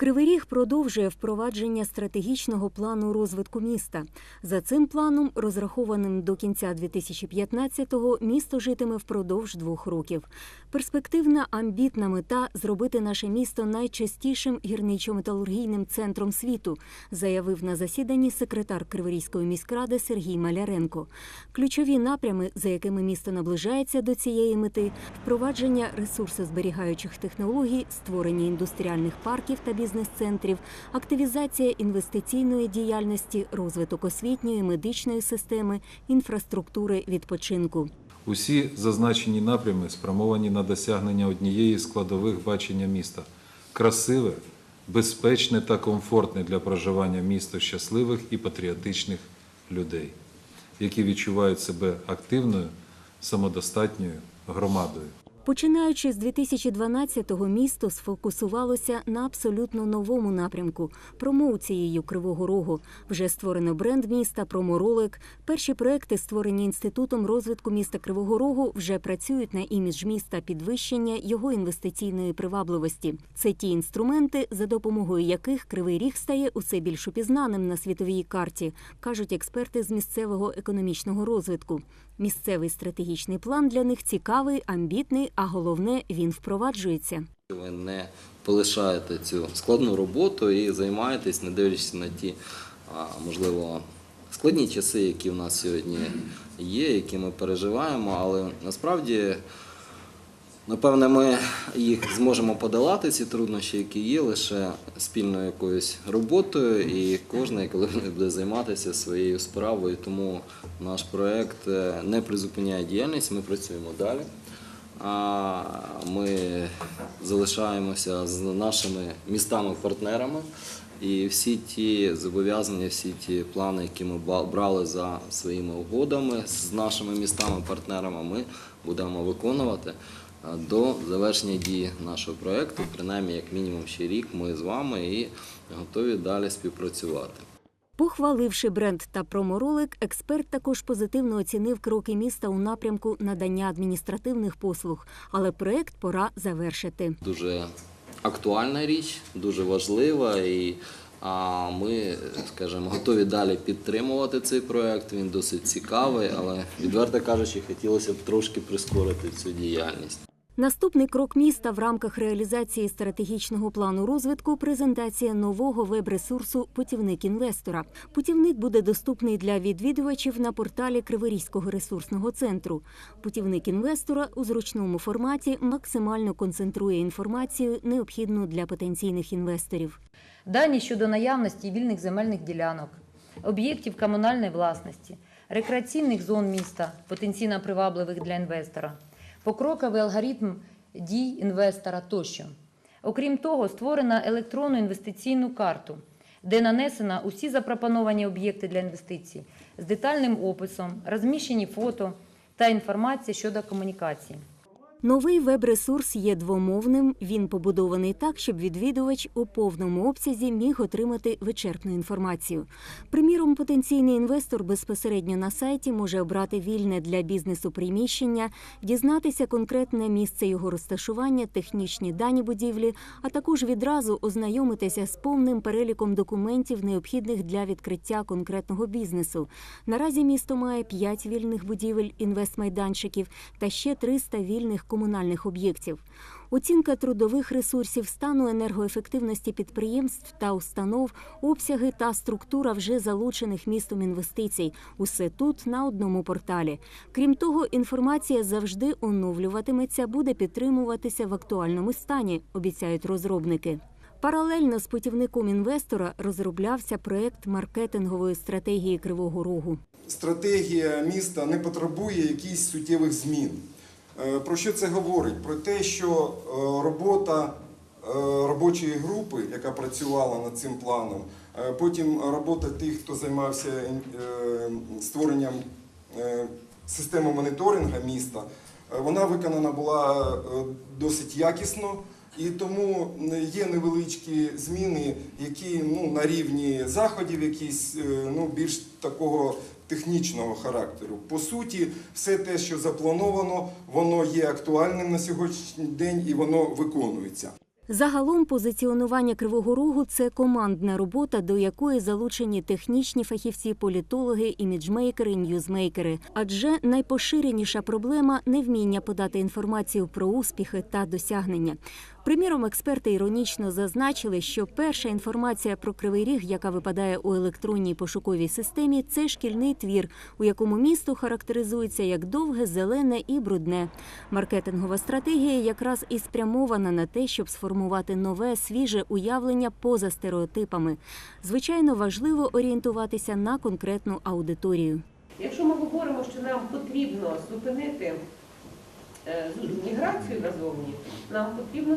Кривий Ріг продовжує впровадження стратегічного плану розвитку міста. За цим планом, розрахованим до кінця 2015-го, місто житиме впродовж двох років. Перспективна амбітна мета зробити наше місто найчастішим гірничо-металургійним центром світу, заявив на засіданні секретар Криворізької міськради Сергій Маляренко. Ключові напрями, за якими місто наближається до цієї мети, впровадження ресурсозберігаючих технологій, створення індустріальних парків та бізнес-центрів, активізація інвестиційної діяльності, розвиток освітньої, медичної системи, інфраструктури відпочинку. Усі зазначені напрями спрямовані на досягнення однієї складових бачення міста красиве, безпечне та комфортне для проживання місто щасливих і патріотичних людей, які відчувають себе активною, самодостатньою громадою. Починаючи з 2012-го, місто сфокусувалося на абсолютно новому напрямку промоуцією Кривого Рогу. Вже створено бренд міста Проморолик. Перші проекти, створені інститутом розвитку міста Кривого Рогу, вже працюють на імідж міста підвищення його інвестиційної привабливості. Це ті інструменти, за допомогою яких Кривий Ріг стає усе більш упізнаним на світовій карті, кажуть експерти з місцевого економічного розвитку. Місцевий стратегічний план для них цікавий, амбітний, а головне він впроваджується. Ви не полишаєте цю складну роботу і займаєтесь, не дивлячись на ті, можливо, складні часи, які в нас сьогодні є, які ми переживаємо, але насправді. Напевне, ми їх зможемо подолати, ці труднощі, які є, лише спільною якоюсь роботою, і кожен, коли буде займатися своєю справою. Тому наш проект е, не призупиняє діяльність, ми працюємо далі. А Ми залишаємося з нашими містами-партнерами. І всі ті зобов'язання, всі ті плани, які ми брали за своїми угодами з нашими містами-партнерами, ми будемо виконувати до завершення дії нашого проєкту. Принаймні, як мінімум, ще рік ми з вами і готові далі співпрацювати. Похваливши бренд та проморолик, експерт також позитивно оцінив кроки міста у напрямку надання адміністративних послуг, але проект пора завершити. Дуже актуальна річ, дуже важлива і. А ми, скажімо, готові далі підтримувати цей проект. Він досить цікавий, але відверто кажучи, хотілося б трошки прискорити цю діяльність. Наступний крок міста в рамках реалізації стратегічного плану розвитку презентація нового веб-ресурсу Путівник інвестора. Путівник буде доступний для відвідувачів на порталі Криворізького ресурсного центру. Путівник інвестора у зручному форматі максимально концентрує інформацію, необхідну для потенційних інвесторів. Дані щодо наявності вільних земельних ділянок, об'єктів комунальної власності, рекреаційних зон міста, потенційно привабливих для інвестора, покроковий алгоритм дій інвестора тощо. Окрім того, створена електронну інвестиційну карту, де нанесено усі запропоновані об'єкти для інвестицій з детальним описом, розміщені фото та інформація щодо комунікації. Новий веб-ресурс є двомовним. Він побудований так, щоб відвідувач у повному обсязі міг отримати вичерпну інформацію. Приміром, потенційний інвестор безпосередньо на сайті може обрати вільне для бізнесу приміщення, дізнатися конкретне місце його розташування, технічні дані будівлі, а також відразу ознайомитися з повним переліком документів, необхідних для відкриття конкретного бізнесу. Наразі місто має 5 вільних будівель інвестмайданчиків та ще 300 вільних комунальних об'єктів. Оцінка трудових ресурсів, стану енергоефективності підприємств та установ, обсяги та структура вже залучених містом інвестицій. Усе тут на одному порталі. Крім того, інформація завжди оновлюватиметься, буде підтримуватися в актуальному стані, обіцяють розробники. Паралельно з путівником інвестора розроблявся проект маркетингової стратегії Кривого Рогу. стратегія міста не потребує якихось суттєвих змін. Е, Про що це говорить? Про те, що е, робота е, робочої групи, яка працювала над цим планом, потім робота тих, хто займався створенням системи моніторингу міста, вона виконана була досить якісно. І тому є невеличкі зміни, які ну, на рівні заходів, якісь е, ну, більш такого технічного характеру. По суті, все те, що заплановано, воно є актуальним на сьогоднішній день і воно виконується. Загалом позиціонування Кривого Рогу це командна робота, до якої залучені технічні фахівці, політологи, іміджмейкери, ньюзмейкери. Адже найпоширеніша проблема невміння подати інформацію про успіхи та досягнення. Приміром, експерти іронічно зазначили, що перша інформація про кривий ріг, яка випадає у електронній пошуковій системі, це шкільний твір, у якому місто характеризується як довге, зелене і брудне. Маркетингова стратегія якраз і спрямована на те, щоб сформувати нове свіже уявлення поза стереотипами. Звичайно, важливо орієнтуватися на конкретну аудиторію. Якщо ми говоримо, що нам потрібно зупинити е, міграцію назовні, нам потрібно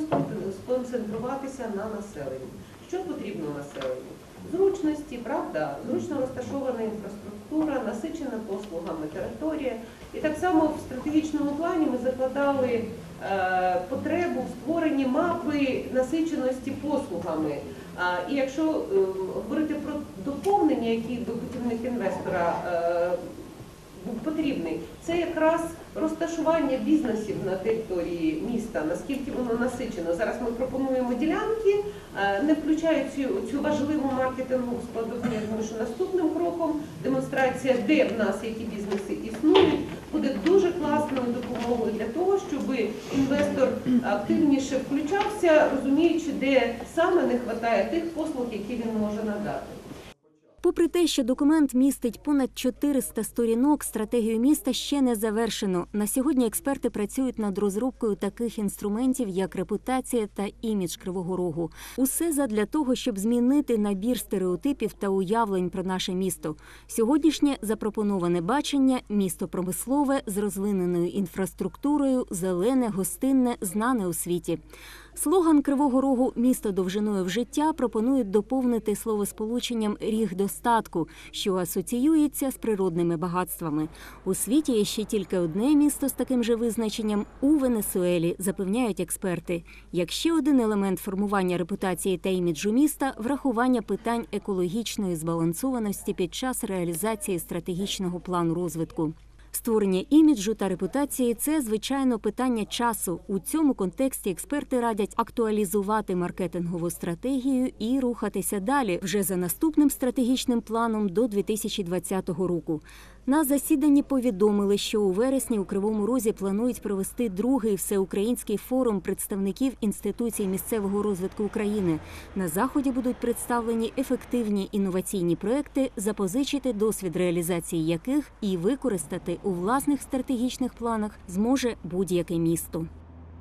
сконцентруватися на населенні. Що потрібно населенню? Зручності, правда, зручно розташована інфраструктура, насичена послугами територія. І так само в стратегічному плані ми закладали е, потребу створенні мапи насиченості послугами. І якщо е, говорити про доповнення, які би путівник інвестора е, був потрібний, це якраз розташування бізнесів на території міста, наскільки воно насичено. Зараз ми пропонуємо ділянки, е, не включаючи цю, важливу маркетингову складову. Думаю, що наступним кроком демонстрація, де в нас які бізнеси існують, буде дуже класною допомогою для того, щоб інвестор активніше включався, розуміючи, де саме не вистачає тих послуг, які він може надати. Попри те, що документ містить понад 400 сторінок, стратегію міста ще не завершено. На сьогодні експерти працюють над розробкою таких інструментів, як репутація та імідж Кривого Рогу. Усе задля того, щоб змінити набір стереотипів та уявлень про наше місто. Сьогоднішнє запропоноване бачення місто промислове з розвиненою інфраструктурою, зелене, гостинне, знане у світі. Слоган Кривого Рогу Місто довжиною в життя пропонують доповнити словосполученням ріг достатку, що асоціюється з природними багатствами. У світі є ще тільки одне місто з таким же визначенням у Венесуелі, запевняють експерти. Як ще один елемент формування репутації та іміджу міста врахування питань екологічної збалансованості під час реалізації стратегічного плану розвитку. Створення іміджу та репутації це звичайно питання часу. У цьому контексті експерти радять актуалізувати маркетингову стратегію і рухатися далі вже за наступним стратегічним планом до 2020 року. На засіданні повідомили, що у вересні у Кривому Розі планують провести другий всеукраїнський форум представників інституцій місцевого розвитку України. На заході будуть представлені ефективні інноваційні проекти, запозичити досвід реалізації яких і використати у власних стратегічних планах зможе будь-яке місто.